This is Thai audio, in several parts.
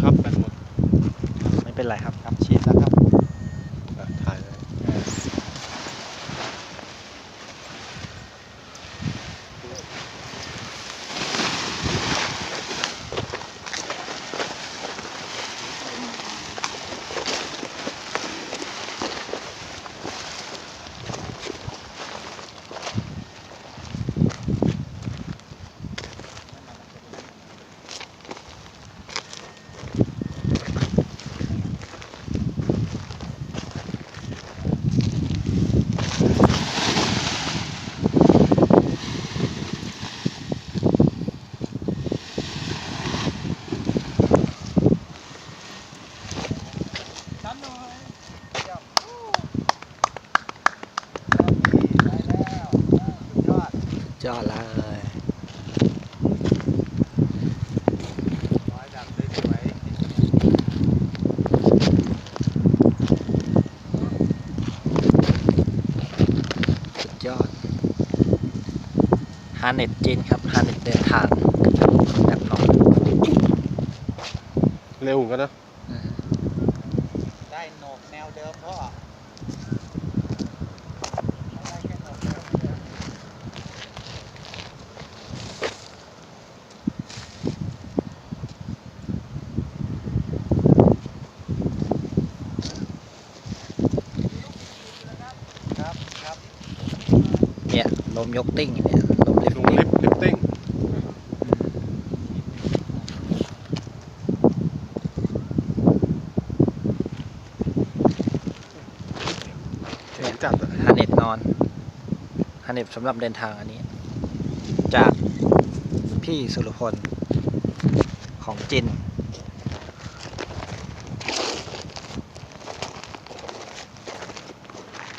แล้วครับแบตหมดไม่เป็นไรครับครับ อะถ่ายเลย จับหน่อยจับได้แล้วสุดยอด ย อดเลยร้อยดับสวยสุดยอดฮาเน็ตจินครับฮาเน็ตเดินทางแบบน้องเร็วเหมือนกันนะๆได้โหนกแนวเดิมพ่อได้แค่โหนกแนวเดิม ครับครับ เนี่ยล มยกติ้งเนี่ยลมลิฟลงติ้งลิฟต์ลิฟติ้งเจ๋งจัดอะฮาเน็ตนอนฮาเน็ตสำหรับเดินทางอันนี้ จากพี่สุรพล ของจิน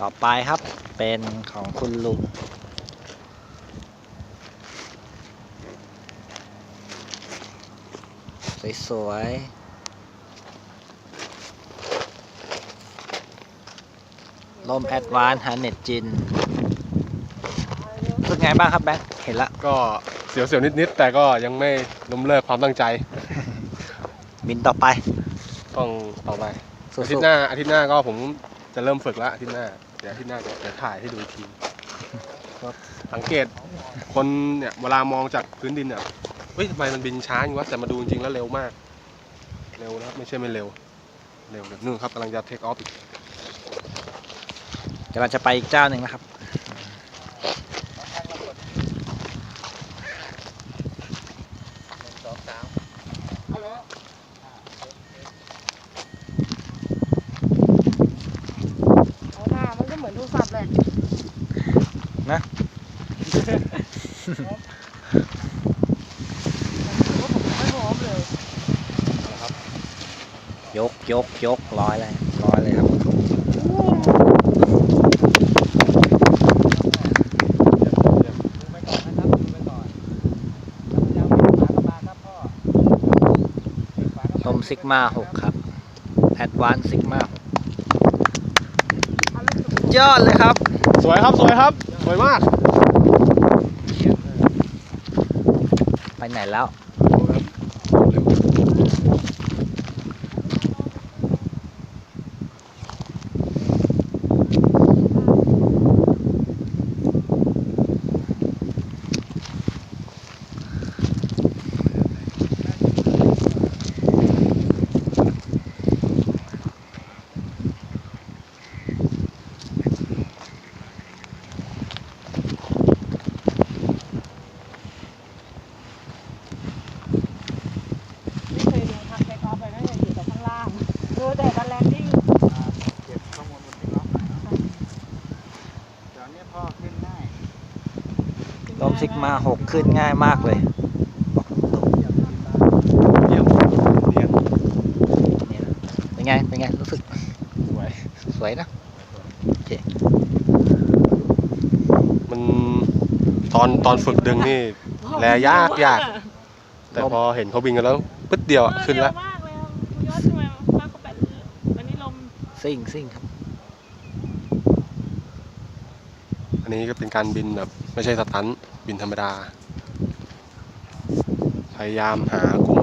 ต่อไปครับเป็นของคุณลุง สวยๆลมแอดวานฮาเน็ตจินรู้สึกไงบ้างครับแบงค์เห็นละ ก็เสียวๆนิดๆ แต่ก็ยังไม่ล้มเลิกความตั้งใจ บินต่อไป ต้องต่อไป สู้อาทิตย์หน้าอาทิตย์หน้าก็ผมจะเริ่มฝึกแล้วอาทิตย์หน้า เดี๋ยวอาทิตย์หน้าจะถ่ายให้ดูอีกทีก็สังเกตคนเนี่ยเวลามองจากพื้นดินเนี่ย เฮ้ยทำไมมันบินช้าอย่างวะแต่มาดูจริงๆแล้วเร็วมาก เร็วนะครับไม่ใช่ไม่เร็ว เร็วเลยนู่นครับกำลังจะเทคออฟอีกกำลังจะไปอีกเจ้าหนึ่งนะครับหนึ่งสองสามเอาหน้ามันก็เหมือนโทรศัพท์แหละนะ ผมไม่พร้อมเลย ย กยกยกร้อยเลยร้อยเลยครับดูไปก่อนนะครับดูไปก่อนแล้วพยายามปิดฝากระบาลครับพ่อปิดฝากระบาลมซิกมา6ครับแอดวานซิกมา6ยอดเลยครับ สวยครับสวยครับ สวยมาก ไปไหนแล้ว ไม่เคยดูทางเทคออฟเลยนะเนี่ยอยู่แต่ข้างล่าง ดูแต่ตอนแลนดิ้ง เก็บข้อมูลบนติ๊กล็อกหน่อยเดี๋ยวนี้พ่อขึ้นง่าย ลม ซิกมา6ขึ้นง่ายมากเลยเยี่ยมเยี่ยมเนี่ยเป็นไง เป็นไง รู้สึก สวย สวยนะโอเคมันตอนตอนฝึกดึงนี่ แลยากยาก แต่พอเห็นเขาบินกันแล้วปึ๊ดเดียวอะขึ้นแล้วเร็มากเลยอะคุณยอดทำไมมากกว่าแปดวันนี้ลม ซิ่งซิ่งครับอันนี้ก็เป็นการบินแบบไม่ใช่สตันท์ บินธรรมดา พยายามหากลุ่ม